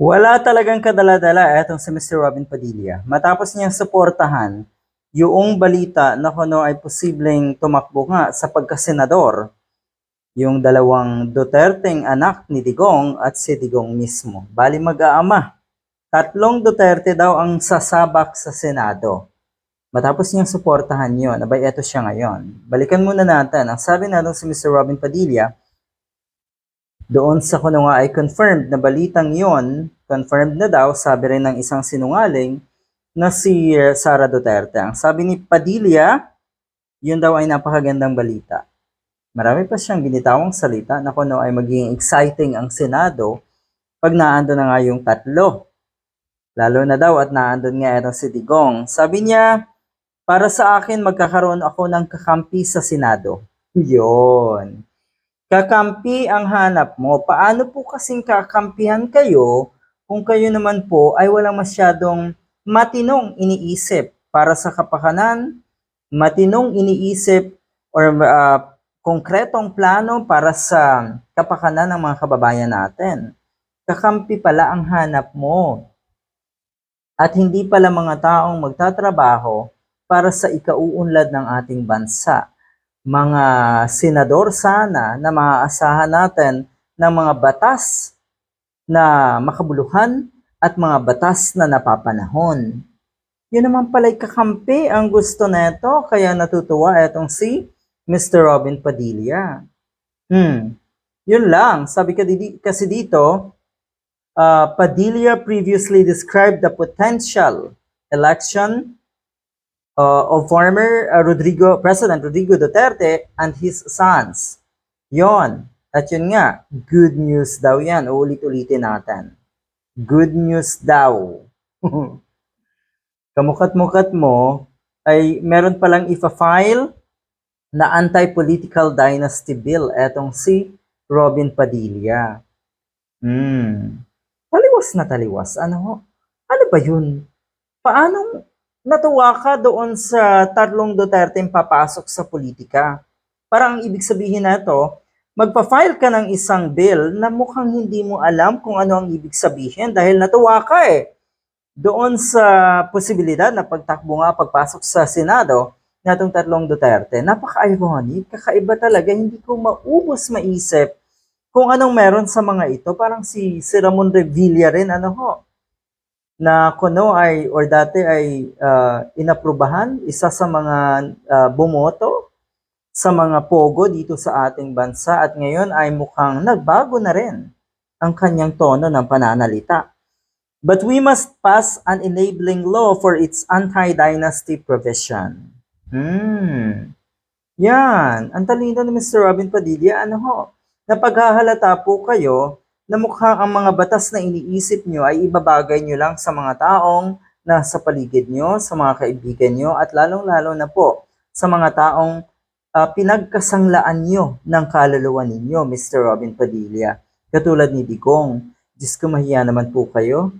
Wala talagang kadala-dala etong si Mr. Robin Padilla. Matapos niyang suportahan yung balita na kuno ay posibleng tumakbo nga sa pagkasenador yung dalawang Duterteng anak ni Digong at si Digong mismo. Bali mag-aama. Tatlong Duterte daw ang sasabak sa Senado. Matapos niyang suportahan yon, abay eto siya ngayon. Balikan muna natin. Ang sabi na si Mr. Robin Padilla, doon sa kuno nga ay confirmed na balitang yon, confirmed na daw, sabi rin ng isang sinungaling, na si eh, Sara Duterte. Ang sabi ni Padilla, yun daw ay napakagandang balita. Marami pa siyang binitawang salita na kuno ay magiging exciting ang Senado pag naando na nga yung tatlo. Lalo na daw at naandun nga ito si Digong. Sabi niya, para sa akin magkakaroon ako ng kakampi sa Senado. Yun. Kakampi ang hanap mo. Paano po kasing kakampihan kayo kung kayo naman po ay walang masyadong matinong iniisip para sa kapakanan, matinong iniisip or ah, konkretong plano para sa kapakanan ng mga kababayan natin. Kakampi pala ang hanap mo. At hindi pala mga taong magtatrabaho para sa ikauunlad ng ating bansa mga senador sana na maaasahan natin ng mga batas na makabuluhan at mga batas na napapanahon. Yun naman pala'y kakampi ang gusto neto kaya natutuwa etong si Mr. Robin Padilla. Hmm. Yun lang. Sabi ka di- kasi dito, uh, Padilla previously described the potential election uh, of former uh, Rodrigo President Rodrigo Duterte and his sons. Yon. At yun nga, good news daw yan. Uulit-ulitin natin. Good news daw. Kamukat-mukat mo ay meron palang ifa-file na anti-political dynasty bill etong si Robin Padilla. Hmm. Taliwas na taliwas. Ano? Ano ba yun? Paanong natuwa ka doon sa tatlong Duterte papasok sa politika. Parang ang ibig sabihin na ito, magpa-file ka ng isang bill na mukhang hindi mo alam kung ano ang ibig sabihin dahil natuwa ka eh. Doon sa posibilidad na pagtakbo nga pagpasok sa Senado natong tatlong Duterte, napaka-ironic, kakaiba talaga, hindi ko maubos maisip kung anong meron sa mga ito. Parang si, si Ramon Revilla rin, ano ho, na kuno ay or dati ay ah, inaprubahan isa sa mga ah, bumoto sa mga pogo dito sa ating bansa at ngayon ay mukhang nagbago na rin ang kanyang tono ng pananalita. But we must pass an enabling law for its anti-dynasty provision. Hmm. Yan. Ang talino ni Mr. Robin Padilla, ano ho? Napaghahalata po kayo na mukhang ang mga batas na iniisip nyo ay ibabagay nyo lang sa mga taong nasa paligid nyo, sa mga kaibigan nyo, at lalong-lalo na po sa mga taong ah, pinagkasanglaan nyo ng kaluluwa ninyo, Mr. Robin Padilla. Katulad ni Digong. Diyos ko mahiya naman po kayo.